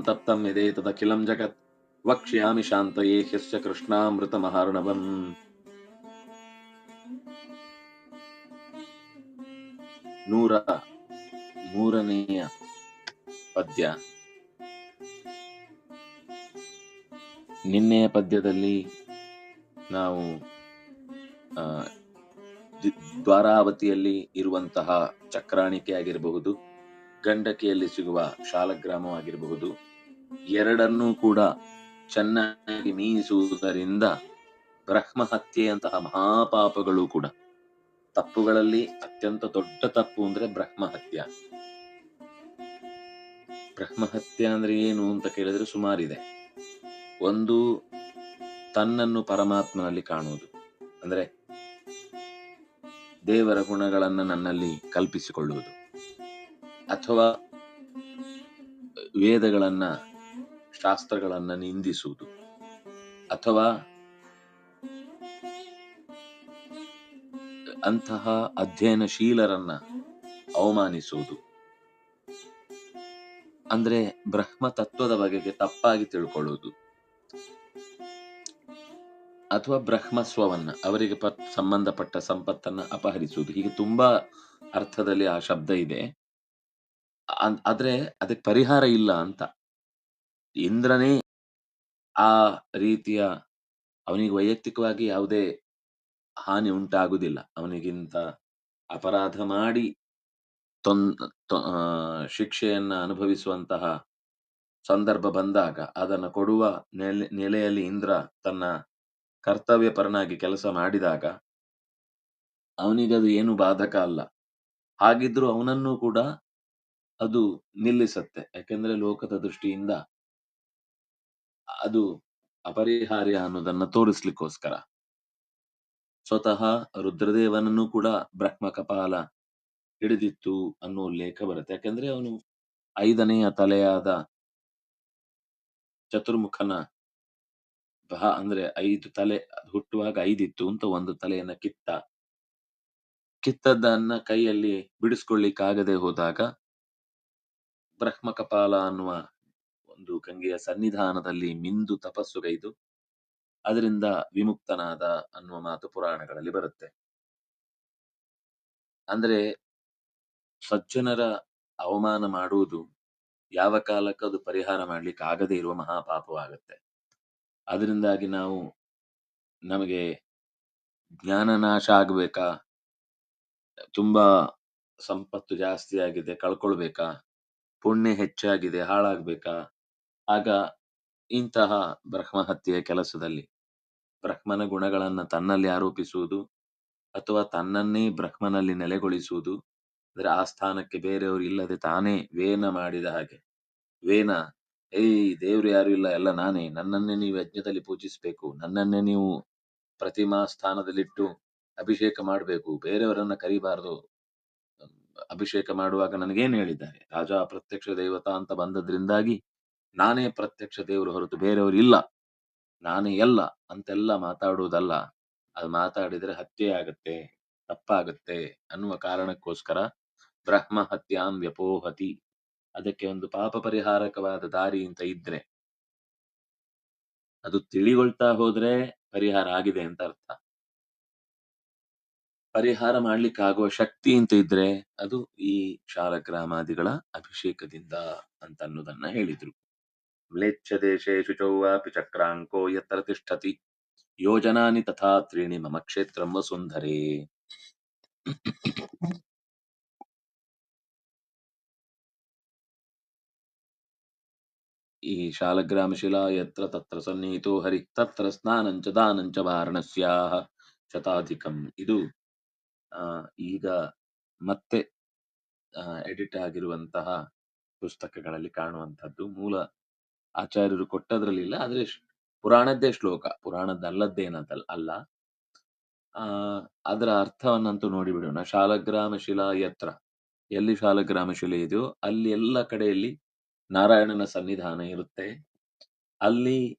ಸಂತಪ್ತಂ ಯದೇತದಖಿಲಂ ಜಗತ್ ವಕ್ಷ್ಯಾಮಿ ಶಾಂತಯೇ ಹ್ಯಶ್ಚ ಕೃಷ್ಣಾಮೃತ ಮಹಾರ್ಣವಂ ನೂರ ಮೂರನೆಯ ಪದ್ಯ ನಿನ್ನೆಯ ಪದ್ಯದಲ್ಲಿ ನಾವು ದ್ವಾರಾವತಿಯಲ್ಲಿ ಇರುವಂತಹ ಚಕ್ರಾಣಿಕೆ ಆಗಿರಬಹುದು, ಗಂಡಕಿಯಲ್ಲಿ ಸಿಗುವ ಶಾಲಗ್ರಾಮವಾಗಿರಬಹುದು ಎರಡನ್ನೂ ಕೂಡ ಚೆನ್ನಾಗಿ ಮೀಸುವುದರಿಂದ ಬ್ರಹ್ಮಹತ್ಯೆಯಂತಹ ಮಹಾಪಾಪಗಳು ಕೂಡ. ತಪ್ಪುಗಳಲ್ಲಿ ಅತ್ಯಂತ ದೊಡ್ಡ ತಪ್ಪು ಅಂದ್ರೆ ಬ್ರಹ್ಮಹತ್ಯ. ಬ್ರಹ್ಮಹತ್ಯ ಅಂದ್ರೆ ಏನು ಅಂತ ಕೇಳಿದ್ರೆ ಸುಮಾರಿದೆ. ಒಂದು ತನ್ನನ್ನು ಪರಮಾತ್ಮನಲ್ಲಿ ಕಾಣುವುದು. ಅಂದ್ರೆ ದೇವರ ಗುಣಗಳನ್ನ ನನ್ನಲ್ಲಿ ಕಲ್ಪಿಸಿಕೊಳ್ಳುವುದು. ಅಥವಾ ವೇದಗಳನ್ನ ಶಾಸ್ತ್ರಗಳನ್ನ ನಿಂದಿಸುವುದು. ಅಥವಾ ಅಂತಹ ಅಧ್ಯಯನಶೀಲರನ್ನ ಅವಮಾನಿಸುವುದು. ಅಂದ್ರೆ ಬ್ರಹ್ಮ ತತ್ವದ ಬಗೆಗೆ ತಪ್ಪಾಗಿ ತಿಳ್ಕೊಳ್ಳುವುದು. ಅಥವಾ ಬ್ರಹ್ಮಸ್ವವನ್ನ, ಅವರಿಗೆ ಸಂಬಂಧಪಟ್ಟ ಸಂಪತ್ತನ್ನ ಅಪಹರಿಸುವುದು. ಹೀಗೆ ತುಂಬಾ ಅರ್ಥದಲ್ಲಿ ಆ ಶಬ್ದ ಇದೆ. ಆದ್ರೆ ಅದಕ್ಕೆ ಪರಿಹಾರ ಇಲ್ಲ ಅಂತ. ಇಂದ್ರನೇ ಆ ರೀತಿಯ ಅವನಿಗೆ ವೈಯಕ್ತಿಕವಾಗಿ ಯಾವುದೇ ಹಾನಿ ಉಂಟಾಗುವುದಿಲ್ಲ. ಅವನಿಗಿಂತ ಅಪರಾಧ ಮಾಡಿ ತೊನ್ ಶಿಕ್ಷೆಯನ್ನು ಅನುಭವಿಸುವಂತಹ ಸಂದರ್ಭ ಬಂದಾಗ ಅದನ್ನು ಕೊಡುವ ನೆಲೆ, ನೆಲೆಯಲ್ಲಿ ಇಂದ್ರ ತನ್ನ ಕರ್ತವ್ಯ ಪರನಾಗಿ ಕೆಲಸ ಮಾಡಿದಾಗ ಅವನಿಗದು ಏನು ಬಾಧಕ ಅಲ್ಲ. ಹಾಗಿದ್ರೂ ಅವನನ್ನು ಕೂಡ ಅದು ನಿಲ್ಲಿಸತ್ತೆ. ಯಾಕೆಂದ್ರೆ ಲೋಕದ ದೃಷ್ಟಿಯಿಂದ ಅದು ಅಪರಿಹಾರ್ಯ ಅನ್ನೋದನ್ನ ತೋರಿಸ್ಲಿಕ್ಕೋಸ್ಕರ. ಸ್ವತಃ ರುದ್ರದೇವನನ್ನು ಕೂಡ ಬ್ರಹ್ಮ ಕಪಾಲ ಹಿಡಿದಿತ್ತು ಅನ್ನೋ ಉಲ್ಲೇಖ ಬರುತ್ತೆ. ಯಾಕಂದ್ರೆ ಅವನು ಐದನೆಯ ತಲೆಯಾದ ಚತುರ್ಮುಖನ ಬಹ, ಅಂದ್ರೆ ಐದು ತಲೆ ಹುಟ್ಟುವಾಗ ಐದಿತ್ತು ಅಂತ ಒಂದು ತಲೆಯನ್ನ ಕಿತ್ತ. ಕಿತ್ತದ್ದನ್ನ ಕೈಯಲ್ಲಿ ಬಿಡಿಸ್ಕೊಳ್ಳಿಕ್ಕಾಗದೆ ಹೋದಾಗ ಬ್ರಹ್ಮ ಕಪಾಲ ಅನ್ನುವ ಒಂದು ಗಂಗೆಯ ಸನ್ನಿಧಾನದಲ್ಲಿ ಮಿಂದು ತಪಸ್ಸುಗೈದು ಅದರಿಂದ ವಿಮುಕ್ತನಾದ ಅನ್ನುವ ಮಾತು ಪುರಾಣಗಳಲ್ಲಿ ಬರುತ್ತೆ. ಅಂದ್ರೆ ಸಜ್ಜನರ ಅವಮಾನ ಮಾಡುವುದು ಯಾವ ಕಾಲಕ್ಕೆ ಅದು ಪರಿಹಾರ ಮಾಡ್ಲಿಕ್ಕೆ ಆಗದೇ ಇರುವ ಮಹಾಪಾಪವಾಗುತ್ತೆ. ಅದರಿಂದಾಗಿ ನಾವು ನಮಗೆ ಜ್ಞಾನ ನಾಶ ಆಗ್ಬೇಕಾ? ತುಂಬಾ ಸಂಪತ್ತು ಜಾಸ್ತಿ ಆಗಿದೆ, ಕಳ್ಕೊಳ್ಬೇಕಾ? ಪುಣ್ಯ ಹೆಚ್ಚಾಗಿದೆ, ಹಾಳಾಗ್ಬೇಕಾ? ಆಗ ಇಂತಹ ಬ್ರಹ್ಮಹತ್ಯೆಯ ಕೆಲಸದಲ್ಲಿ ಬ್ರಹ್ಮನ ಗುಣಗಳನ್ನು ತನ್ನಲ್ಲಿ ಆರೋಪಿಸುವುದು ಅಥವಾ ತನ್ನನ್ನೇ ಬ್ರಹ್ಮನಲ್ಲಿ ನೆಲೆಗೊಳಿಸುವುದು, ಅಂದ್ರೆ ಆ ಸ್ಥಾನಕ್ಕೆ ಬೇರೆಯವರು ಇಲ್ಲದೆ ತಾನೇ ವೇನ ಮಾಡಿದ ಹಾಗೆ. ವೇನ, ಏಯ್, ದೇವ್ರು ಯಾರು ಇಲ್ಲ, ಎಲ್ಲ ನಾನೇ. ನನ್ನನ್ನೇ ನೀವು ಯಜ್ಞದಲ್ಲಿ ಪೂಜಿಸಬೇಕು. ನನ್ನನ್ನೇ ನೀವು ಪ್ರತಿಮಾ ಸ್ಥಾನದಲ್ಲಿಟ್ಟು ಅಭಿಷೇಕ ಮಾಡಬೇಕು. ಬೇರೆಯವರನ್ನ ಕರಿಬಾರದು. ಅಭಿಷೇಕ ಮಾಡುವಾಗ ನನಗೇನು ಹೇಳಿದ್ದಾರೆ? ರಾಜ ಪ್ರತ್ಯಕ್ಷ ದೇವತಾ ಅಂತ ಬಂದದ್ರಿಂದಾಗಿ ನಾನೇ ಪ್ರತ್ಯಕ್ಷ ದೇವರು ಹೊರತು ಬೇರೆಯವರು ಇಲ್ಲ. ನಾನೇ ಎಲ್ಲ ಅಂತೆಲ್ಲ ಮಾತಾಡುವುದಲ್ಲ. ಅದು ಮಾತಾಡಿದ್ರೆ ಹತ್ಯೆ ಆಗತ್ತೆ, ತಪ್ಪಾಗತ್ತೆ ಅನ್ನುವ ಕಾರಣಕ್ಕೋಸ್ಕರ ಬ್ರಹ್ಮ ಹತ್ಯಾಂ ವ್ಯಪೋಹತಿ. ಅದಕ್ಕೆ ಒಂದು ಪಾಪ ಪರಿಹಾರಕವಾದ ದಾರಿ ಅಂತ ಇದ್ರೆ. ಅದು ತಿಳಿಗೊಳ್ತಾ ಹೋದ್ರೆ ಪರಿಹಾರ ಆಗಿದೆ ಅಂತ ಅರ್ಥ. ಪರಿಹಾರ ಮಾಡ್ಲಿಕ್ಕಾಗುವ ಶಕ್ತಿ ಅಂತ ಇದ್ರೆ ಅದು ಈ ಶಾಲಗ್ರಾಮಾದಿಗಳ ಅಭಿಷೇಕದಿಂದ ಅಂತ ಅನ್ನೋದನ್ನ ಹೇಳಿದ್ರು. ಮ್ಲೇಚ್ಛ ದೇಶೇ ಚೌವಾಪಿ ಚಕ್ರಾಂಕೋ ಯತ್ರ ತಿಷ್ಠತಿ. ಯೋಜನಾನಿ ತಥಾ ತ್ರೀಣಿ ಮಮ ಕ್ಷೇತ್ರಂ ವಸುಂಧರೆ. ಈ ಶಾಲಗ್ರಾಮ ಶಿಲಾ ಯತ್ರ ತತ್ರ ಸನ್ನಿಹಿತೋ ಹರಿ ತತ್ರ ಸ್ನಾನಂಚ ದಾನಂಚ ವಾರಣಸ್ಯಾ ಶತಾಧಿಕಂ. ಇದು ಆ, ಈಗ ಮತ್ತೆ ಎಡಿಟ್ ಆಗಿರುವಂತಹ ಪುಸ್ತಕಗಳಲ್ಲಿ ಕಾಣುವಂಥದ್ದು. ಮೂಲ ಆಚಾರ್ಯರು ಕೊಟ್ಟದ್ರಲ್ಲಿಲ್ಲ ಆದ್ರೆ ಶ್- ಪುರಾಣದ್ದೇ ಶ್ಲೋಕ. ಪುರಾಣದ್ದಲ್ಲದ್ದೇನದಲ್ಲ ಅಲ್ಲ. ಆ, ಅದರ ಅರ್ಥವನ್ನಂತೂ ನೋಡಿಬಿಡೋಣ ಶಾಲಗ್ರಾಮ ಶಿಲಾ ಯತ್ರ. ಎಲ್ಲಿ ಶಾಲಗ್ರಾಮ ಶಿಲೆ ಇದೆಯೋ, ಅಲ್ಲಿ ಎಲ್ಲ ಕಡೆಯಲ್ಲಿ ನಾರಾಯಣನ ಸನ್ನಿಧಾನ ಇರುತ್ತೆ. ಅಲ್ಲಿ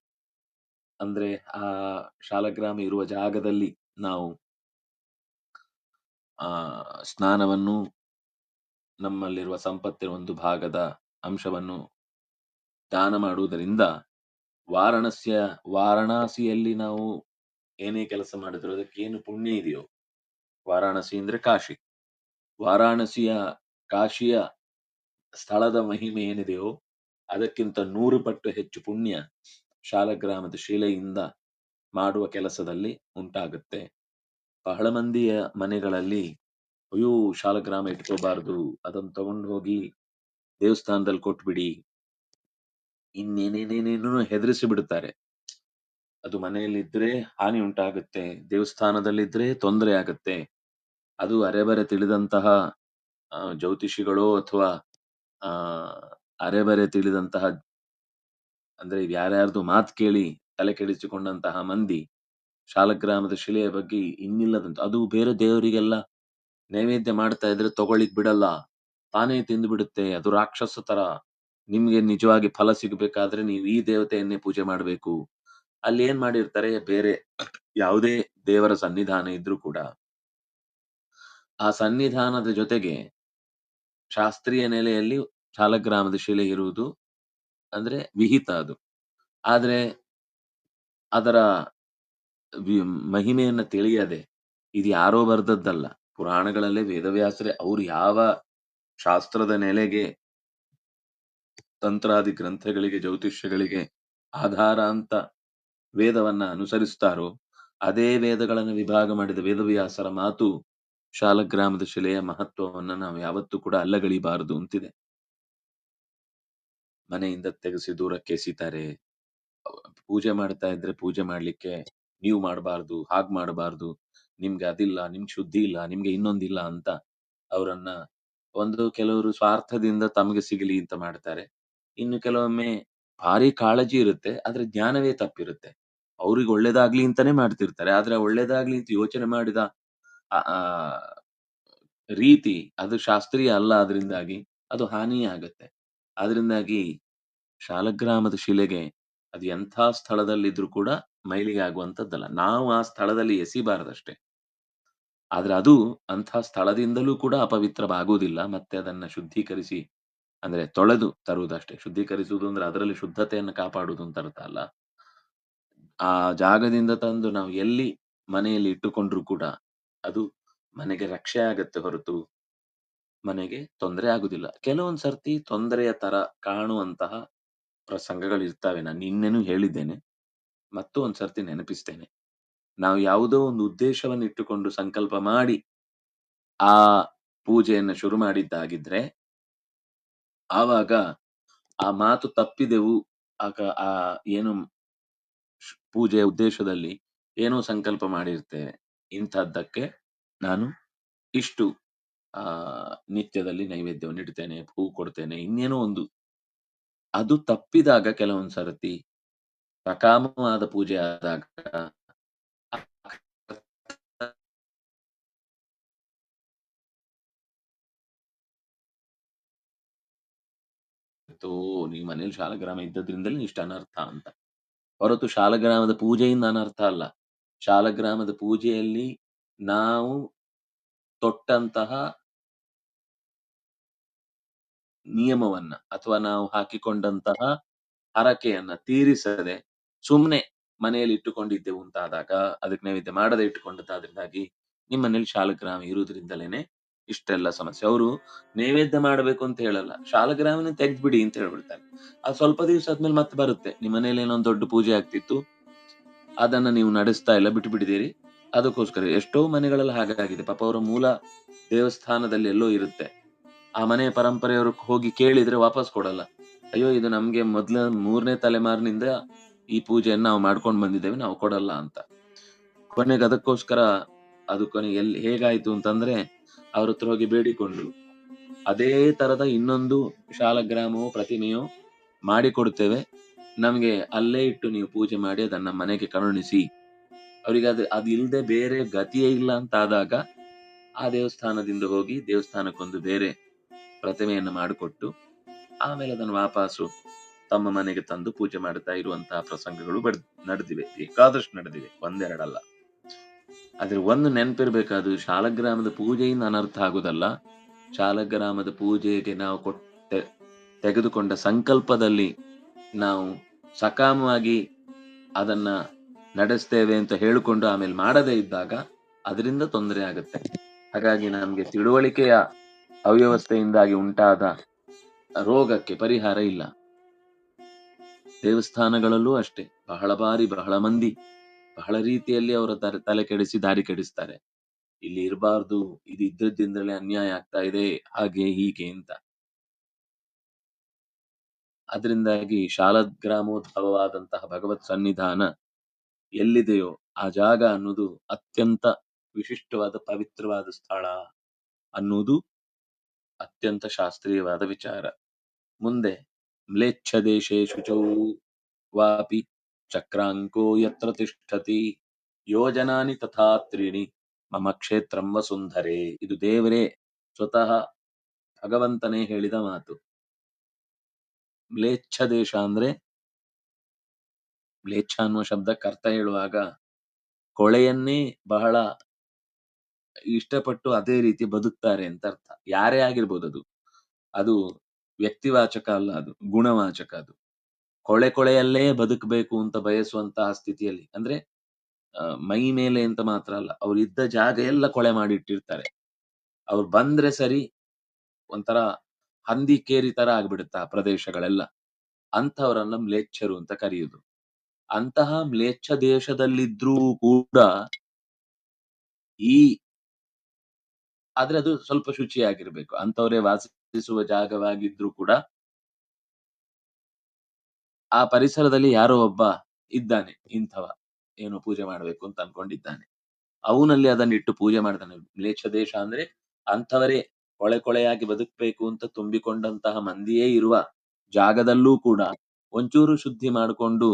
ಅಂದ್ರೆ ಆ ಶಾಲಗ್ರಾಮ ಇರುವ ಜಾಗದಲ್ಲಿ ನಾವು ಆ ಸ್ನಾನವನ್ನು, ನಮ್ಮಲ್ಲಿರುವ ಸಂಪತ್ತಿನ ಒಂದು ಭಾಗದ ಅಂಶವನ್ನು ದಾನ ಮಾಡುವುದರಿಂದ ವಾರಣಸ್ಯ, ವಾರಣಾಸಿಯಲ್ಲಿ ನಾವು ಏನೇ ಕೆಲಸ ಮಾಡಿದ್ರು, ಅದಕ್ಕೆ ಏನು ಪುಣ್ಯ ಇದೆಯೋ? ವಾರಾಣಸಿ ಅಂದ್ರೆ ಕಾಶಿ. ವಾರಾಣಸಿಯ ಕಾಶಿಯ ಸ್ಥಳದ ಮಹಿಮೆ ಏನಿದೆಯೋ, ಅದಕ್ಕಿಂತ ನೂರು ಪಟ್ಟು ಹೆಚ್ಚು ಪುಣ್ಯ ಶಾಲಗ್ರಾಮದ ಶಿಲೆಯಿಂದ ಮಾಡುವ ಕೆಲಸದಲ್ಲಿ ಉಂಟಾಗುತ್ತೆ. ಬಹಳ ಮಂದಿಯ ಮನೆಗಳಲ್ಲಿ, ಅಯ್ಯೋ, ಶಾಲಗ್ರಾಮ ಇಟ್ಕೋಬಾರ್ದು, ಅದನ್ನ ತಗೊಂಡು ಹೋಗಿ ದೇವಸ್ಥಾನದಲ್ಲಿ ಕೊಟ್ಬಿಡಿ ಇನ್ನೇನೇನೇನೇನೋ ಹೆದರಿಸಿ ಬಿಡುತ್ತಾರೆ. ಅದು ಮನೆಯಲ್ಲಿದ್ರೆ ಹಾನಿ ಉಂಟಾಗುತ್ತೆ ದೇವಸ್ಥಾನದಲ್ಲಿದ್ರೆ ತೊಂದರೆ ಆಗುತ್ತೆ. ಅದು ಅರೆಬರೆ ತಿಳಿದಂತಹ ಆ, ಜ್ಯೋತಿಷಿಗಳೋ ಅಥವಾ ಅರೆಬರೆ ತಿಳಿದಂತಹ ಅಂದ್ರೆ ಯಾರ್ಯಾರ್ದು ಮಾತು ಕೇಳಿ ತಲೆ ಕೆಡಿಸಿಕೊಂಡಂತಹ ಮಂದಿ ಶಾಲಗ್ರಾಮದ ಶಿಲೆಯ ಬಗ್ಗೆ ಇನ್ನಿಲ್ಲದಂತ ಅದು ಬೇರೆ ದೇವರಿಗೆಲ್ಲ ನೈವೇದ್ಯ ಮಾಡ್ತಾ ಇದ್ರೆ ತಗೊಳ್ಳಿಕ್ ಬಿಡಲ್ಲ. ತಾನೇ ತಿಂದು ಬಿಡುತ್ತೆ ಅದು ರಾಕ್ಷಸ ತರ. ನಿಮ್ಗೆ ನಿಜವಾಗಿ ಫಲ ಸಿಗಬೇಕಾದ್ರೆ ನೀವು ಈ ದೇವತೆಯನ್ನೇ ಪೂಜೆ ಮಾಡಬೇಕು. ಅಲ್ಲಿ ಏನ್ ಮಾಡಿರ್ತಾರೆ, ಬೇರೆ ಯಾವುದೇ ದೇವರ ಸನ್ನಿಧಾನ ಇದ್ರೂ ಕೂಡ ಆ ಸನ್ನಿಧಾನದ ಜೊತೆಗೆ ಶಾಸ್ತ್ರೀಯ ನೆಲೆಯಲ್ಲಿ ಶಾಲಗ್ರಾಮದ ಶಿಲೆ ಇರುವುದು ಅಂದ್ರೆ ವಿಹಿತ ಅದು. ಆದ್ರೆ ಅದರ ಮಹಿಮೆಯನ್ನ ತಿಳಿಯದೆ ಇದು ಯಾರೋ ಬರ್ದದ್ದಲ್ಲ. ಪುರಾಣಗಳಲ್ಲೇ ವೇದವ್ಯಾಸರೇ, ಅವ್ರು ಯಾವ ಶಾಸ್ತ್ರದ ನೆಲೆಗೆ ತಂತ್ರಾದಿ ಗ್ರಂಥಗಳಿಗೆ, ಜ್ಯೋತಿಷ್ಯಗಳಿಗೆ ಆಧಾರ ಅಂತ ವೇದವನ್ನ ಅನುಸರಿಸ್ತಾರೋ ಅದೇ ವೇದಗಳನ್ನು ವಿಭಾಗ ಮಾಡಿದ ವೇದವ್ಯಾಸರ ಮಾತು ಶಾಲಗ್ರಾಮದ ಶಿಲೆಯ ಮಹತ್ವವನ್ನ ನಾವು ಯಾವತ್ತೂ ಕೂಡ ಅಲ್ಲಗಳಿಬಾರದು ಅಂತಿದೆ. ಮನೆಯಿಂದ ತೆಗೆಸಿ ದೂರಕ್ಕೆ ಎಸಿತಾರೆ. ಪೂಜೆ ಮಾಡ್ತಾ ಇದ್ರೆ ಪೂಜೆ ಮಾಡ್ಲಿಕ್ಕೆ ನೀವು ಮಾಡಬಾರ್ದು, ಹಾಗ್ ಮಾಡಬಾರ್ದು, ನಿಮ್ಗೆ ಅದಿಲ್ಲ, ನಿಮ್ಗೆ ಶುದ್ಧಿ ಇಲ್ಲ, ನಿಮ್ಗೆ ಇನ್ನೊಂದಿಲ್ಲ ಅಂತ ಅವರನ್ನ ಒಂದು ಕೆಲವರು ಸ್ವಾರ್ಥದಿಂದ ತಮಗೆ ಸಿಗಲಿ ಅಂತ ಮಾಡ್ತಾರೆ. ಇನ್ನು ಕೆಲವೊಮ್ಮೆ ಭಾರಿ ಕಾಳಜಿ ಇರುತ್ತೆ ಆದ್ರೆ ಜ್ಞಾನವೇ ತಪ್ಪಿರುತ್ತೆ. ಅವ್ರಿಗೆ ಒಳ್ಳೇದಾಗ್ಲಿ ಅಂತಾನೆ ಮಾಡ್ತಿರ್ತಾರೆ ಆದ್ರೆ ಒಳ್ಳೇದಾಗ್ಲಿ ಅಂತ ಯೋಚನೆ ಮಾಡಿದ ಆ, ರೀತಿ ಅದು ಶಾಸ್ತ್ರೀಯ ಅಲ್ಲ ಅದರಿಂದಾಗಿ ಅದು ಹಾನಿಯೇ ಆಗತ್ತೆ. ಅದರಿಂದಾಗಿ ಶಾಲಗ್ರಾಮದ ಶಿಲೆಗೆ ಅದು ಎಂಥ ಸ್ಥಳದಲ್ಲಿದ್ರೂ ಕೂಡ ಮೈಲಿಗೆ ಆಗುವಂಥದ್ದಲ್ಲ. ನಾವು ಆ ಸ್ಥಳದಲ್ಲಿ ಎಸಿಬಾರದಷ್ಟೇ. ಆದ್ರೆ ಅದು ಅಂಥ ಸ್ಥಳದಿಂದಲೂ ಕೂಡ ಅಪವಿತ್ರವಾಗುವುದಿಲ್ಲ ಮತ್ತೆ ಅದನ್ನ ಶುದ್ಧೀಕರಿಸಿ ಅಂದ್ರೆ ತೊಳೆದು ತರುವುದಷ್ಟೇ. ಶುದ್ಧೀಕರಿಸುವುದು ಅಂದ್ರೆ ಅದರಲ್ಲಿ ಶುದ್ಧತೆಯನ್ನು ಕಾಪಾಡುವುದು ಅಂತ ಅರ್ಥ ಅಲ್ಲ. ಆ ಜಾಗದಿಂದ ತಂದು ನಾವು ಎಲ್ಲಿ ಮನೆಯಲ್ಲಿ ಇಟ್ಟುಕೊಂಡ್ರು ಕೂಡ ಅದು ಮನೆಗೆ ರಕ್ಷೆ ಆಗತ್ತೆ ಹೊರತು ಮನೆಗೆ ತೊಂದರೆ ಆಗುದಿಲ್ಲ ಕೆಲವೊಂದ್ ಸರ್ತಿ ತೊಂದರೆಯ ತರ ಕಾಣುವಂತಹ ಪ್ರಸಂಗಗಳು ಇರ್ತಾವೆ ನಾನು ನಿನ್ನೆನೂ ಹೇಳಿದ್ದೇನೆ. ಮತ್ತು ಒಂದ್ ಸರ್ತಿ ನೆನಪಿಸ್ತೇನೆ. ನಾವು ಯಾವುದೋ ಒಂದು ಉದ್ದೇಶವನ್ನು ಇಟ್ಟುಕೊಂಡು ಸಂಕಲ್ಪ ಮಾಡಿ ಆ ಪೂಜೆಯನ್ನು ಶುರು ಮಾಡಿದ್ದಾಗಿದ್ರೆ ಆವಾಗ ಆ ಮಾತು ತಪ್ಪಿದೆವು. ಆಗ ಆ ಏನು ಪೂಜೆಯ ಉದ್ದೇಶದಲ್ಲಿ ಏನೋ ಸಂಕಲ್ಪ ಮಾಡಿರ್ತೇವೆ ಇಂಥದ್ದಕ್ಕೆ ನಾನು ಇಷ್ಟು, ಆ, ನಿತ್ಯದಲ್ಲಿ ನೈವೇದ್ಯವನ್ನು ಇಡ್ತೇನೆ, ಹೂ ಕೊಡ್ತೇನೆ, ಇನ್ನೇನೋ ಒಂದು. ಅದು ತಪ್ಪಿದಾಗ ಕೆಲವೊಂದ್ ಸರ್ತಿ ಸಕಾಮವಾದ ಪೂಜೆ ಆದಾಗ ಓ ನೀವು ಮನೇಲಿ ಶಾಲಗ್ರಾಮ ಇದ್ದದ್ರಿಂದಲೇ ಇಷ್ಟು ಅನರ್ಥ ಅಂತ. ಹೊರತು ಶಾಲಗ್ರಾಮದ ಪೂಜೆಯಿಂದ ಅನರ್ಥ ಅಲ್ಲ. ಶಾಲಗ್ರಾಮದ ಪೂಜೆಯಲ್ಲಿ ನಾವು ತೊಟ್ಟಂತಹ ನಿಯಮವನ್ನ ಅಥವಾ ನಾವು ಹಾಕಿಕೊಂಡಂತಹ ಹರಕೆಯನ್ನ ತೀರಿಸದೆ ಸುಮ್ನೆ ಮನೆಯಲ್ಲಿ ಇಟ್ಟುಕೊಂಡಿದ್ದೆವು ಅಂತಾದಾಗ, ಅದಕ್ಕೆ ನೈವೇದ್ಯ ಮಾಡದೆ ಇಟ್ಟುಕೊಂಡದ್ದಾದ್ರಿಂದಾಗಿ ನಿಮ್ಮ ಮನೇಲಿ ಶಾಲಗ್ರಾಮ ಇರುವುದರಿಂದಲೇನೆ ಇಷ್ಟೆಲ್ಲ ಸಮಸ್ಯೆ. ಅವರು ನೈವೇದ್ಯ ಮಾಡಬೇಕು ಅಂತ ಹೇಳಲ್ಲ. ಶಾಲಗ್ರಾಮನ ತೆಗ್ದ್ಬಿಡಿ ಅಂತ ಹೇಳ್ಬಿಡ್ತಾರೆ. ಅದು ಸ್ವಲ್ಪ ದಿವಸ ಆದ್ಮೇಲೆ ಮತ್ತೆ ಬರುತ್ತೆ. ನಿಮ್ಮ ಮನೇಲಿ ಏನೋ ಒಂದ್ ದೊಡ್ಡ ಪೂಜೆ ಆಗ್ತಿತ್ತು. ಅದನ್ನ ನೀವು ನಡೆಸ್ತಾ ಇಲ್ಲ ಬಿಟ್ಟು ಬಿಟ್ಟಿದ್ದೀರಿ ಅದಕ್ಕೋಸ್ಕರ ಎಷ್ಟೋ ಮನೆಗಳಲ್ಲಿ ಹಾಗಾಗಿದೆ. ಪಾಪ ಅವರ ಮೂಲ ದೇವಸ್ಥಾನದಲ್ಲಿ ಎಲ್ಲೋ ಇರುತ್ತೆ. ಆ ಮನೆಯ ಪರಂಪರೆಯವರು ಹೋಗಿ ಕೇಳಿದ್ರೆ ವಾಪಸ್ ಕೊಡಲ್ಲ. ಅಯ್ಯೋ, ಇದು ನಮ್ಗೆ ಮೊದ್ಲ ಮೂರನೇ ತಲೆಮಾರಿನಿಂದ ಈ ಪೂಜೆಯನ್ನ ನಾವು ಮಾಡ್ಕೊಂಡು ಬಂದಿದ್ದೇವೆ, ನಾವು ಕೊಡಲ್ಲ ಅಂತ. ಕೊನೆಗೆ ಅದಕ್ಕೋಸ್ಕರ ಅದು ಕೊನೆಗೆ ಎಲ್ಲಿ ಹೇಗಾಯ್ತು ಅಂತಂದ್ರೆ ಅವ್ರ ಹತ್ರ ಹೋಗಿ ಬೇಡಿಕೊಂಡು ಅದೇ ತರದ ಇನ್ನೊಂದು ಶಾಲಗ್ರಾಮವು ಪ್ರತಿಮೆಯೋ ಮಾಡಿಕೊಡ್ತೇವೆ ನಮ್ಗೆ ಅಲ್ಲೇ ಇಟ್ಟು ನೀವು ಪೂಜೆ ಮಾಡಿ ಅದನ್ನ ಮನೆಗೆ ಕರುಣಿಸಿ. ಅವರಿಗೆ ಅದು ಇಲ್ಲದೆ ಬೇರೆ ಗತಿಯೇ ಇಲ್ಲ ಅಂತ ಆದಾಗ ಆ ದೇವಸ್ಥಾನದಿಂದ ಹೋಗಿ ದೇವಸ್ಥಾನಕ್ಕೊಂದು ಬೇರೆ ಪ್ರತಿಮೆಯನ್ನು ಮಾಡಿಕೊಟ್ಟು ಆಮೇಲೆ ಅದನ್ನು ವಾಪಸ್ಸು ತಮ್ಮ ಮನೆಗೆ ತಂದು ಪೂಜೆ ಮಾಡ್ತಾ ಇರುವಂತಹ ಪ್ರಸಂಗಗಳು ನಡೆದಿವೆ. ಬೇಕಾದಷ್ಟು ನಡೆದಿವೆ ಒಂದೆರಡಲ್ಲ. ಆದ್ರೆ ಒಂದು ನೆನಪಿರ್ಬೇಕಾದ್ರು ಶಾಲಗ್ರಾಮದ ಪೂಜೆಯಿಂದ ಅನರ್ಥ ಆಗುದಲ್ಲ. ಶಾಲಗ್ರಾಮದ ಪೂಜೆಗೆ ನಾವು ಕೊಟ್ಟ, ತೆಗೆದುಕೊಂಡ ಸಂಕಲ್ಪದಲ್ಲಿ ನಾವು ಸಕಾಮವಾಗಿ ಅದನ್ನ ನಡೆಸ್ತೇವೆ ಅಂತ ಹೇಳಿಕೊಂಡು ಆಮೇಲೆ ಮಾಡದೇ ಇದ್ದಾಗ ಅದರಿಂದ ತೊಂದರೆ ಆಗುತ್ತೆ. ಹಾಗಾಗಿ ನಮ್ಗೆ ತಿಳುವಳಿಕೆಯ ಅವ್ಯವಸ್ಥೆಯಿಂದಾಗಿ ಉಂಟಾದ ರೋಗಕ್ಕೆ ಪರಿಹಾರ ಇಲ್ಲ. ದೇವಸ್ಥಾನಗಳಲ್ಲೂ ಅಷ್ಟೇ, ಬಹಳ ಬಾರಿ ಬಹಳ ಮಂದಿ ಬಹಳ ರೀತಿಯಲ್ಲಿ ಅವರ ತರ- ತಲೆ ಕೆಡಿಸಿ ದಾರಿ ಕೆಡಿಸ್ತಾರೆ. ಇಲ್ಲಿ ಇರಬಾರ್ದು, ಇದು ಇದ್ದದ್ದಿಂದಲೇ ಅನ್ಯಾಯ ಆಗ್ತಾ ಇದೆ, ಹಾಗೆ ಹೀಗೆ ಅಂತ. ಅದರಿಂದಾಗಿ ಶಾಲಗ್ರಾಮೋದ್ಭವವಾದಂತಹ ಭಗವತ್ ಸನ್ನಿಧಾನ ಎಲ್ಲಿದೆಯೋ ಆ ಜಾಗ ಅನ್ನೋದು ಅತ್ಯಂತ ವಿಶಿಷ್ಟವಾದ ಪವಿತ್ರವಾದ ಸ್ಥಳ ಅನ್ನೋದು ಅತ್ಯಂತ ಶಾಸ್ತ್ರೀಯವಾದ ವಿಚಾರ. ಮುಂದೆ ಮ್ಲೇಚ್ಛ ದೇಶೇ ಶುಚೌ ವಾಪಿ ಚಕ್ರಾಂಕೋ ಯತ್ರ ತಿಷ್ಠತಿ ಯೋಜನಾನಿ ತಥಾ ತ್ರೀಣಿ ಮಮ ಕ್ಷೇತ್ರಂ ವಸುಂಧರೆ ಇದು ದೇವರೇ ಸ್ವತಃ ಭಗವಂತನೇ ಹೇಳಿದ ಮಾತು। ಮ್ಲೇಚ್ಛ ದೇಶ ಅಂದ್ರೆ ಮ್ಲೇಚ್ಛ ಅನ್ನುವ ಶಬ್ದಕ್ಕೆ ಅರ್ಥ ಹೇಳುವಾಗ ಕೊಳೆಯನ್ನೇ ಬಹಳ ಇಷ್ಟಪಟ್ಟು ಅದೇ ರೀತಿ ಬದುಕ್ತಾರೆ ಅಂತ ಅರ್ಥ. ಯಾರೇ ಆಗಿರ್ಬೋದು ಅದು. ಅದು ವ್ಯಕ್ತಿವಾಚಕ ಅಲ್ಲ ಅದು, ಗುಣವಾಚಕ ಅದು. ಕೊಳೆ ಕೊಳೆಯಲ್ಲೇ ಬದುಕಬೇಕು ಅಂತ ಬಯಸುವಂತಹ ಸ್ಥಿತಿಯಲ್ಲಿ. ಅಂದ್ರೆ ಮೈ ಮೇಲೆ ಅಂತ ಮಾತ್ರ ಅಲ್ಲ, ಅವ್ರು ಇದ್ದ ಜಾಗ ಎಲ್ಲ ಕೊಳೆ ಮಾಡಿಟ್ಟಿರ್ತಾರೆ ಅವ್ರು ಬಂದ್ರೆ ಸರಿ, ಒಂಥರ ಹಂದಿ ಕೇರಿ ತರ ಆಗ್ಬಿಡುತ್ತೆ ಪ್ರದೇಶಗಳೆಲ್ಲ. ಅಂತವರನ್ನ ಮ್ಲೇಚ್ಛರು ಅಂತ ಕರೆಯುದು. ಅಂತಹ ಮ್ಲೇಚ್ಛ ದೇಶದಲ್ಲಿದ್ರೂ ಕೂಡ ಈ ಆದ್ರೆ ಅದು ಸ್ವಲ್ಪ ಶುಚಿಯಾಗಿರ್ಬೇಕು. ಅಂತವರೇ ವಾಸಿಸುವ ಜಾಗವಾಗಿದ್ರೂ ಕೂಡ ಆ ಪರಿಸರದಲ್ಲಿ ಯಾರೋ ಒಬ್ಬ ಇದ್ದಾನೆ, ಇಂಥವ ಏನು ಪೂಜೆ ಮಾಡ್ಬೇಕು ಅಂತ ಅನ್ಕೊಂಡಿದ್ದಾನೆ. ಅವನಲ್ಲಿ ಅದನ್ನ ಇಟ್ಟು ಪೂಜೆ ಮಾಡ್ತಾನೆ. ಮ್ಲೇಚ್ಛ ದೇಶ ಅಂದ್ರೆ ಅಂಥವರೇ ಕೊಳೆ ಕೊಳೆಯಾಗಿ ಬದುಕಬೇಕು ಅಂತ ತುಂಬಿಕೊಂಡಂತಹ ಮಂದಿಯೇ ಇರುವ ಜಾಗದಲ್ಲೂ ಕೂಡ ಒಂಚೂರು ಶುದ್ಧಿ ಮಾಡಿಕೊಂಡು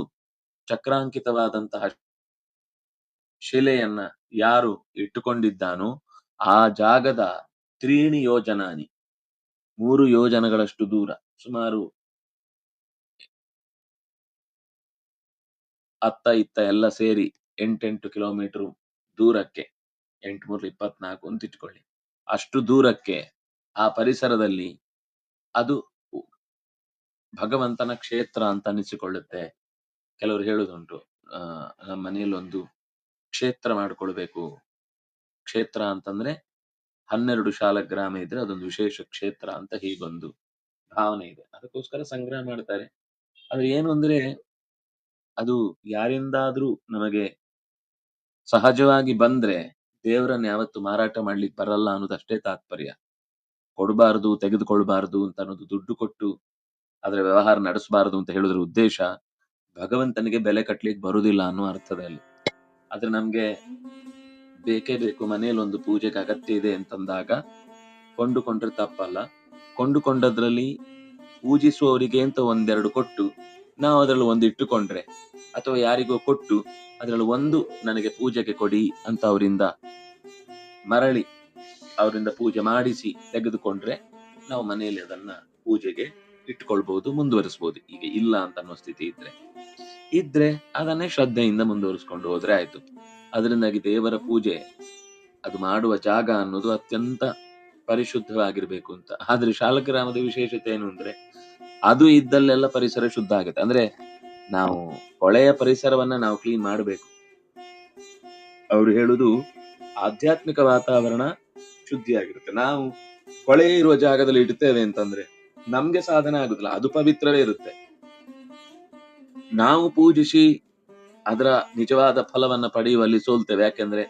ಚಕ್ರಾಂಕಿತವಾದಂತಹ ಶಿಲೆಯನ್ನ ಯಾರು ಇಟ್ಟುಕೊಂಡಿದ್ದಾನೋ ಆ ಜಾಗದ ತ್ರೀಣಿ ಯೋಜನಾನಿ. ಮೂರು ಯೋಜನಗಳಷ್ಟು ದೂರ, ಸುಮಾರು ಅತ್ತ ಇತ್ತ ಎಲ್ಲ ಸೇರಿ ಎಂಟೆಂಟು ಕಿಲೋಮೀಟರ್ ದೂರಕ್ಕೆ ಎಂಟು ಮೂರು ಇಪ್ಪತ್ನಾಲ್ಕು ಅಂತ ಇಟ್ಕೊಳ್ಳಿ. ಅಷ್ಟು ದೂರಕ್ಕೆ ಆ ಪರಿಸರದಲ್ಲಿ ಅದು ಭಗವಂತನ ಕ್ಷೇತ್ರ ಅಂತ ಅನಿಸಿಕೊಳ್ಳುತ್ತೆ. ಕೆಲವರು ಹೇಳುದುಂಟು, ಆ, ನಮ್ಮ ಮನೆಯಲ್ಲಿ ಒಂದು ಕ್ಷೇತ್ರ ಮಾಡ್ಕೊಳ್ಬೇಕು. ಕ್ಷೇತ್ರ ಅಂತಂದ್ರೆ ಹನ್ನೆರಡು ಶಾಲಗ್ರಾಮ ಇದ್ರೆ ಅದೊಂದು ವಿಶೇಷ ಕ್ಷೇತ್ರ ಅಂತ ಹೀಗೊಂದು ಭಾವನೆ ಇದೆ. ಅದಕ್ಕೋಸ್ಕರ ಸಂಗ್ರಹ ಮಾಡ್ತಾರೆ. ಆದ್ರೆ ಏನು ಅಂದ್ರೆ ಅದು ಯಾರಿಂದಾದ್ರೂ ನಮಗೆ ಸಹಜವಾಗಿ ಬಂದ್ರೆ ದೇವರನ್ನ ಯಾವತ್ತು ಮಾರಾಟ ಮಾಡ್ಲಿಕ್ಕೆ ಬರಲ್ಲ ಅನ್ನೋದಷ್ಟೇ ತಾತ್ಪರ್ಯ. ಕೊಡಬಾರದು, ತೆಗೆದುಕೊಳ್ಬಾರ್ದು ಅಂತ ಅನ್ನೋದು ದುಡ್ಡು ಕೊಟ್ಟು ಅದರ ವ್ಯವಹಾರ ನಡೆಸಬಾರದು ಅಂತ ಹೇಳುದ್ರ ಉದ್ದೇಶ ಭಗವಂತನಿಗೆ ಬೆಲೆ ಕಟ್ಲಿಕ್ಕೆ ಬರುದಿಲ್ಲ ಅನ್ನೋ ಅರ್ಥದಲ್ಲಿ. ಆದ್ರೆ ನಮ್ಗೆ ಬೇಕೇ ಬೇಕು ಮನೆಯಲ್ಲಿ ಒಂದು ಪೂಜೆಗೆ ಅಗತ್ಯ ಇದೆ ಅಂತಂದಾಗ ಕೊಂಡುಕೊಂಡ್ರೆ ತಪ್ಪಲ್ಲ. ಕೊಂಡುಕೊಂಡದ್ರಲ್ಲಿ ಪೂಜಿಸುವವರಿಗೆ ಅಂತ ಒಂದೆರಡು ಕೊಟ್ಟು ನಾವು ಅದರಲ್ಲಿ ಒಂದು ಇಟ್ಟುಕೊಂಡ್ರೆ ಅಥವಾ ಯಾರಿಗೋ ಕೊಟ್ಟು ಅದರಲ್ಲಿ ಒಂದು ನನಗೆ ಪೂಜೆಗೆ ಕೊಡಿ ಅಂತ ಅವರಿಂದ ಮರಳಿ ಅವರಿಂದ ಪೂಜೆ ಮಾಡಿಸಿ ತೆಗೆದುಕೊಂಡ್ರೆ ನಾವು ಮನೆಯಲ್ಲಿ ಅದನ್ನ ಪೂಜೆಗೆ ಇಟ್ಕೊಳ್ಬಹುದು ಮುಂದುವರಿಸಬಹುದು ಈಗ ಇಲ್ಲ ಅಂತ ಅನ್ನೋ ಸ್ಥಿತಿ ಇದ್ರೆ. ಇದ್ರೆ ಅದನ್ನೇ ಶ್ರದ್ಧೆಯಿಂದ ಮುಂದುವರಿಸ್ಕೊಂಡು ಹೋದ್ರೆ ಆಯ್ತು. ಅದರಿಂದಾಗಿ ದೇವರ ಪೂಜೆ, ಅದು ಮಾಡುವ ಜಾಗ ಅನ್ನೋದು ಅತ್ಯಂತ ಪರಿಶುದ್ಧವಾಗಿರ್ಬೇಕು ಅಂತ. ಆದ್ರೆ ಶಾಲಗ್ರಾಮದ ವಿಶೇಷತೆ ಏನು ಅಂದ್ರೆ ಅದು ಇದ್ದಲ್ಲೆಲ್ಲ ಪರಿಸರ ಶುದ್ಧ ಆಗುತ್ತೆ. ಅಂದ್ರೆ ನಾವು ಕೊಳೆಯ ಪರಿಸರವನ್ನ ನಾವು ಕ್ಲೀನ್ ಮಾಡಬೇಕು. ಅವ್ರು ಹೇಳುದು ಆಧ್ಯಾತ್ಮಿಕ ವಾತಾವರಣ ಶುದ್ಧಿಯಾಗಿರುತ್ತೆ. ನಾವು ಕೊಳೆ ಇರುವ ಜಾಗದಲ್ಲಿ ಇಡ್ತೇವೆ ಅಂತಂದ್ರೆ ನಮ್ಗೆ ಸಾಧನೆ ಆಗುದಿಲ್ಲ. ಅದು ಪವಿತ್ರವೇ ಇರುತ್ತೆ. ನಾವು ಪೂಜಿಸಿ ಅದರ ನಿಜವಾದ ಫಲವನ್ನ ಪಡೆಯುವಲ್ಲಿ ಸೋಲ್ತೇವೆ. ಯಾಕೆಂದ್ರೆ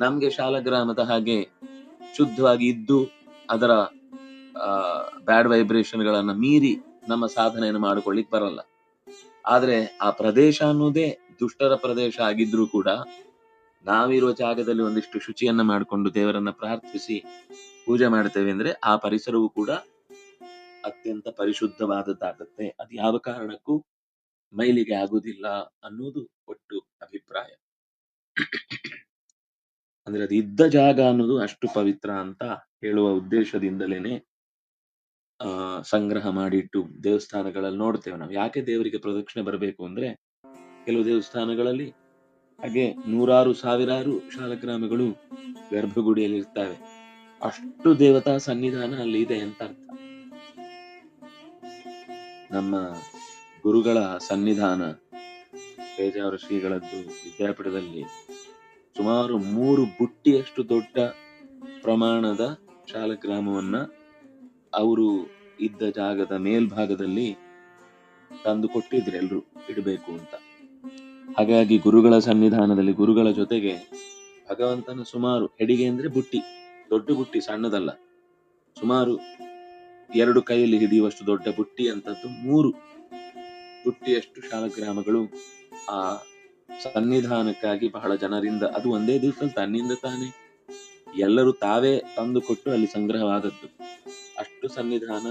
ನಮ್ಗೆ ಶಾಲಗ್ರಾಮದ ಹಾಗೆ ಶುದ್ಧವಾಗಿ ಇದ್ದು ಅದರ ಬ್ಯಾಡ್ ವೈಬ್ರೇಷನ್ ಗಳನ್ನ ಮೀರಿ ನಮ್ಮ ಸಾಧನೆಯನ್ನು ಮಾಡಿಕೊಳ್ಳಿಕ್ ಬರಲ್ಲ. ಆದ್ರೆ ಆ ಪ್ರದೇಶ ಅನ್ನೋದೇ ದುಷ್ಟರ ಪ್ರದೇಶ ಆಗಿದ್ರೂ ಕೂಡ ನಾವಿರುವ ಜಾಗದಲ್ಲಿ ಒಂದಿಷ್ಟು ಶುಚಿಯನ್ನ ಮಾಡಿಕೊಂಡು ದೇವರನ್ನ ಪ್ರಾರ್ಥಿಸಿ ಪೂಜೆ ಮಾಡ್ತೇವೆ ಅಂದ್ರೆ ಆ ಪರಿಸರವು ಕೂಡ ಅತ್ಯಂತ ಪರಿಶುದ್ಧವಾದದ್ದಾಗುತ್ತೆ. ಅದು ಯಾವ ಕಾರಣಕ್ಕೂ ಮೈಲಿಗೆ ಆಗುದಿಲ್ಲ ಅನ್ನೋದು ಒಟ್ಟು ಅಭಿಪ್ರಾಯ. ಅಂದ್ರೆ ಅದು ಇದ್ದ ಜಾಗ ಅನ್ನೋದು ಅಷ್ಟು ಪವಿತ್ರ ಅಂತ ಹೇಳುವ ಉದ್ದೇಶದಿಂದಲೇನೆ ಆ, ಸಂಗ್ರಹ ಮಾಡಿಟ್ಟು ದೇವಸ್ಥಾನಗಳಲ್ಲಿ ನೋಡ್ತೇವೆ ನಾವು. ಯಾಕೆ ದೇವರಿಗೆ ಪ್ರದಕ್ಷಿಣೆ ಬರಬೇಕು ಅಂದ್ರೆ, ಕೆಲವು ದೇವಸ್ಥಾನಗಳಲ್ಲಿ ಹಾಗೆ ನೂರಾರು, ಸಾವಿರಾರು ಶಾಲಗ್ರಾಮಗಳು ಗರ್ಭಗುಡಿಯಲ್ಲಿ ಇರ್ತವೆ ಅಷ್ಟು ದೇವತಾ ಸನ್ನಿಧಾನ ಅಲ್ಲಿ ಇದೆ ಅಂತ ಅರ್ಥ. ನಮ್ಮ ಗುರುಗಳ ಸನ್ನಿಧಾನ, ಪೇಜಾವರ ಶ್ರೀಗಳದ್ದು ವಿದ್ಯಾಪೀಠದಲ್ಲಿ ಸುಮಾರು ಮೂರು ಬುಟ್ಟಿಯಷ್ಟು ದೊಡ್ಡ ಪ್ರಮಾಣದ ಶಾಲಗ್ರಾಮವನ್ನ ಅವರು ಇದ್ದ ಜಾಗದ ಮೇಲ್ಭಾಗದಲ್ಲಿ ತಂದು ಕೊಟ್ಟಿದ್ರು ಎಲ್ರು ಇಡಬೇಕು ಅಂತ. ಹಾಗಾಗಿ ಗುರುಗಳ ಸನ್ನಿಧಾನದಲ್ಲಿ ಗುರುಗಳ ಜೊತೆಗೆ ಭಗವಂತನ ಸುಮಾರು ಹೆಡಿಗೆ ಅಂದ್ರೆ ಬುಟ್ಟಿ, ದೊಡ್ಡ ಬುಟ್ಟಿ, ಸಣ್ಣದಲ್ಲ. ಸುಮಾರು ಎರಡು ಕೈಯಲ್ಲಿ ಹಿಡಿಯುವಷ್ಟು ದೊಡ್ಡ ಬುಟ್ಟಿ ಅಂತದ್ದು ಮೂರು. ಬುಟ್ಟಿಯಷ್ಟು ಶಾಲಗ್ರಾಮಗಳು ಆ ಸನ್ನಿಧಾನಕ್ಕಾಗಿ ಬಹಳ ಜನರಿಂದ, ಅದು ಒಂದೇ ದಿವಸ ತನ್ನಿಂದ ತಾನೇ. ಎಲ್ಲರೂ ತಾವೇ ತಂದು ಕೊಟ್ಟು ಅಲ್ಲಿ ಸಂಗ್ರಹವಾದದ್ದು. ಅಷ್ಟು ಸನ್ನಿಧಾನ.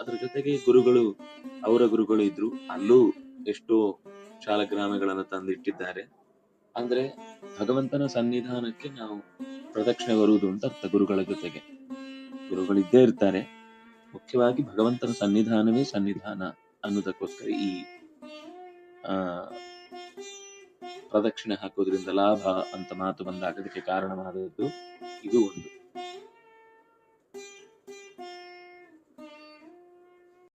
ಅದ್ರ ಜೊತೆಗೆ ಗುರುಗಳು, ಅವರ ಗುರುಗಳು ಇದ್ರು. ಅಲ್ಲೂ ಎಷ್ಟೋ ಶಾಲಗ್ರಾಮಗಳನ್ನು ತಂದಿಟ್ಟಿದ್ದಾರೆ. ಅಂದ್ರೆ ಭಗವಂತನ ಸನ್ನಿಧಾನಕ್ಕೆ ನಾವು ಪ್ರದಕ್ಷಿಣೆ ಬರುವುದು ಅಂತ ಅರ್ಥ ಗುರುಗಳ ಜೊತೆಗೆ. ಗುರುಗಳಿದ್ದೇ ಇರ್ತಾರೆ. ಮುಖ್ಯವಾಗಿ ಭಗವಂತನ ಸನ್ನಿಧಾನವೇ ಸನ್ನಿಧಾನ ಅನ್ನೋದಕ್ಕೋಸ್ಕರ ಈ, ಆ, ಪ್ರದಕ್ಷಿಣೆ ಹಾಕೋದ್ರಿಂದ ಲಾಭ ಅಂತ ಮಾತು ಬಂದಾಗ ಅದಕ್ಕೆ ಕಾರಣವಾದದ್ದು ಇದು ಒಂದು.